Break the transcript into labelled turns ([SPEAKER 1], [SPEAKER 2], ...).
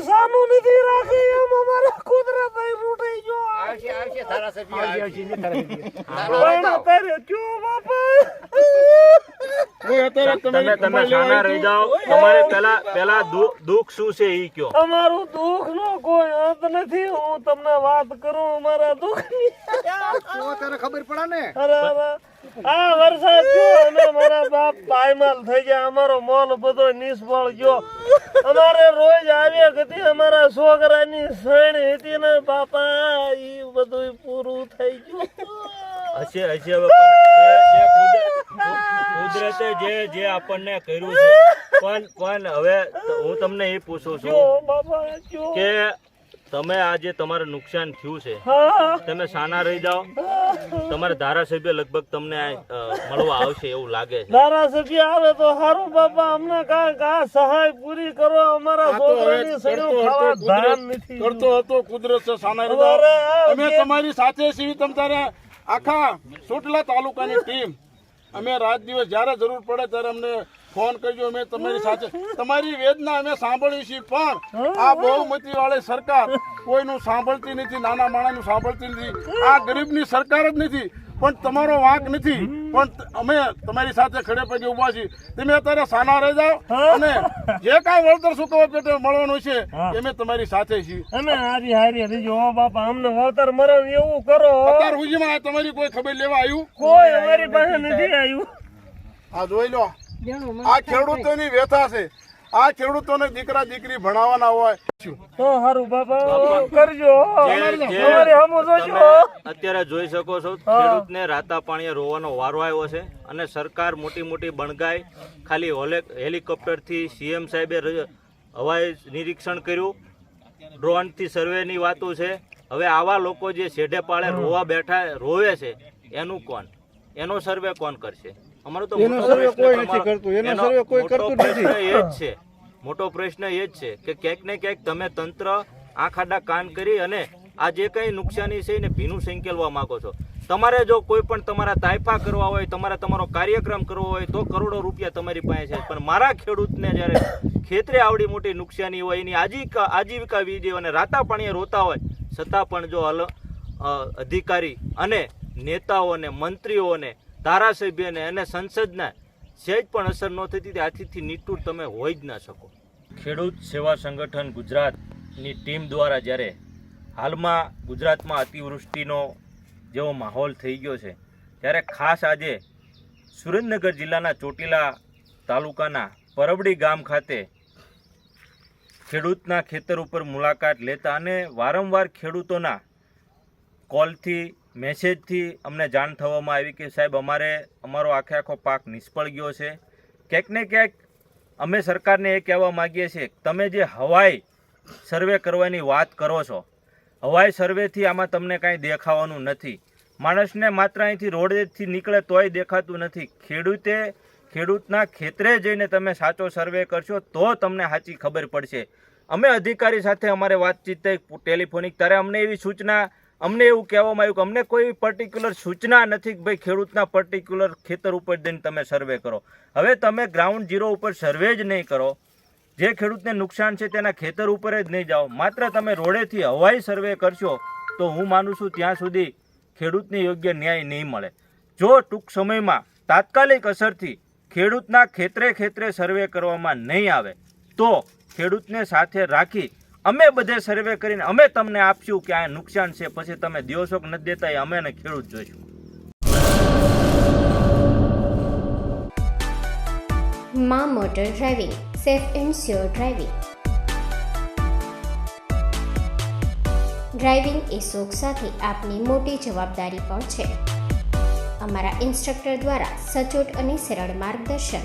[SPEAKER 1] સાનું નથી રાખી એમ અમારા કુદરત રૂટી ગયો.
[SPEAKER 2] આવશે આવશે ધારાસભ્ય
[SPEAKER 1] પણ અત્યારે કયો બાપા?
[SPEAKER 3] કોઈ અત્યારે
[SPEAKER 4] તમે તમે શાના રહી જાઓ. તમારે પેલા પેલા દુઃખ શું છે ઈ કયો?
[SPEAKER 1] અમારું દુઃખ નો કોઈ અંત નથી. હું તમને વાત કરું અમારા દુઃખ
[SPEAKER 2] તો તને ખબર પડે ને.
[SPEAKER 1] અરે અરે. આ વરસાદ જો અમે મારા બાપ પાયમાલ થઈ ગયા. અમારો મોલ બધો નિષ્ફળ ગયો. અમારે રોજ આવ્યા હતી. અમારા છોકરાની શ્રેણી હતી ને બાપા ઈ બધું પૂરું થઈ ગયું.
[SPEAKER 4] હશે હશે પણ. જે- જે આપણને કર્યું છે. પણ પણ હવે હું તમને એ પૂછું છું કે તમે આજે તમારે નુકસાન થયું છે તમે સાના રહી જાઓ. તમારા ધારાસભ્ય લગભગ તમને મળવા આવશે એવું લાગે છે.
[SPEAKER 1] ધારાસભ્ય આવે તો સારું બાપા અમને કાંઈક આ સહાય પૂરી કરો. અમારા
[SPEAKER 3] આ
[SPEAKER 1] છોકરાની
[SPEAKER 3] કરતો
[SPEAKER 1] ખાવા
[SPEAKER 3] હતો
[SPEAKER 1] ધાન
[SPEAKER 3] કુદરત.
[SPEAKER 1] નથી.
[SPEAKER 3] કરતો હતો કુદરત છે સાના
[SPEAKER 1] રહી
[SPEAKER 3] અમે તમારી સાથે છીએ તમ તારે આખા સોટલા તાલુકાની ટીમ. અમે રાત દિવસ જ્યારે જરૂર પડે ત્યારે અમને ફોન કરજો. અમે તમારી સાથે તમારી વેદના અમે સાંભળી છીએ, પણ આ બહુમતી વાળી સરકાર કોઈનું સાંભળતી નથી, નાના માણસનું સાંભળતી નથી. આ ગરીબની સરકાર જ નથી. પણ તમારો વાંક નથી. પણ અમે તમારી સાથે ખડે પગે ઊભા છીએ. તમે અત્યારે સાના રહી જાઓ અને જે કાંઈ વળતર સુકવા પેટે મળવાનું છે એ અમે તમારી સાથે છીએ.
[SPEAKER 1] અને હારી હારી રીજો જો બાપા અમને વળતર મરણ એવું કરો
[SPEAKER 3] અત્યાર સુધીમાં તમારી કોઈ ખબર લેવા આવ્યું?
[SPEAKER 1] કોઈ અમારી પાસે નથી આવ્યું.
[SPEAKER 3] આ જોઈ લો. આ ખેડૂતોની વ્યથા છે. આ ખેડૂતોને દીકરા દીકરી ભણાવવાના હોય.
[SPEAKER 1] તો હારું બાપા કરજો.
[SPEAKER 4] અત્યારે જોઈ શકો છો ખેડૂતને રાતા પાણીએ રોવાનો વારો આવ્યો છે અને સરકાર મોટી મોટી બણગાઈ ખાલી હેલિકોપ્ટર હેલિકોપ્ટરથી સીએમ સાહેબે હવાઈ નિરીક્ષણ કર્યું. ડ્રોનથી સર્વેની વાતો છે. હવે આવા લોકો જે છેડે પાળે રોવા બેઠા રોવે છે એનું કોણ? એનો સર્વે કોણ કરશે? અમારો તો
[SPEAKER 2] એનો
[SPEAKER 4] મોટો
[SPEAKER 2] સર્વે કોઈ નથી કરતું. એનો સર્વે કોઈ કરતું નથી.
[SPEAKER 4] એ જ છે. મોટો પ્રશ્ન એ જ છે કે ક્યાંક ને ક્યાંક તમે તંત્ર આંખ કાન કરી અને આ જે કંઈ નુકસાની છે એને ભીનું સંકેલવા માંગો છો. તમારે જો કોઈ પણ તમારા તાયફા કરવા હોય, તમારે તમારો કાર્યક્રમ કરવો હોય, તો કરોડો રૂપિયા તમારી પાસે છે. પણ મારા ખેડૂતને જ્યારે ખેતરે આવડી મોટી નુકસાની હોય, એની આજીવિકા આજીવિકા વીજળી અને રાતા પાણીએ રોતા હોય, છતાં પણ જો અલ અધિકારી અને નેતાઓને મંત્રીઓને ધારાસભ્યને અને સંસદને સહેજ પણ અસર ન થતી આથી નીટુર તમે હોઈ જ ના શકો. ખેડૂત સેવા સંગઠન ગુજરાતની ટીમ દ્વારા જ્યારે હાલમાં ગુજરાતમાં અતિવૃષ્ટિનો જેવો માહોલ થઈ ગયો છે, ત્યારે ખાસ આજે સુરેન્દ્રનગર જિલ્લાના ચોટીલા તાલુકાના પરબડી ગામ ખાતે ખેડૂતના ખેતર ઉપર મુલાકાત લેતા અને વારંવાર ખેડૂતોના કોલથી મેસેજથી અમને જાણ થવામાં આવી કે સાહેબ, અમારે, અમારો આખે આખો પાક નિષ્ફળ ગયો છે. ક્યાંક ને ક્યાંક અમે સરકારને એ કહેવા માગીએ છીએ, તમે જે હવાઈ સર્વે કરવાની વાત કરો છો, હવાઈ સર્વેથી આમાં તમને કાંઈ દેખાવાનું નથી. માણસને માત્ર અહીંથી રોડેથી નીકળે તોય દેખાતું નથી. ખેડૂતે, ખેડૂતના ખેતરે જઈને તમે સાચો સર્વે કરશો તો તમને સાચી ખબર પડશે. અમે અધિકારી સાથે અમારે વાતચીત ટેલિફોનિક, ત્યારે અમને એવી સૂચના અમને એવું કહેવામાં આવ્યું કે અમને કોઈ પર્ટિક્યુલર સૂચના નથી કે ભાઈ ખેડૂતના પર્ટિક્યુલર ખેતર ઉપર જઈને તમે સર્વે કરો. હવે તમે ગ્રાઉન્ડ ઝીરો ઉપર સર્વે જ નહીં કરો. જે ખેડૂતને નુકસાન છે તેના ખેતર ઉપર જ નહીં જાઓ. માત્ર તમે રોડેથી હવાઈ સર્વે કરશો તો હું માનું છું ત્યાં સુધી ખેડૂતને યોગ્ય ન્યાય નહીં મળે. જો ટૂંક સમયમાં તાત્કાલિક અસરથી ખેડૂતના ખેતરે ખેતરે સર્વે કરવામાં નહીં આવે, તો ખેડૂતને સાથે રાખી અમે બધે સર્વે કરીને અમે તમને આપશું કે આ નુકસાન છે, પછી તમે દિવસો નથી દેતા, એ અમે ને ખેડૂત જોઈશું.
[SPEAKER 5] મા motor driving, safe and sure driving. Driving એ શોખ સાથે આપની મોટી જવાબદારી પણ છે. અમારા ઇન્સ્ટ્રક્ટર દ્વારા સચોટ અને સરળ માર્ગદર્શન.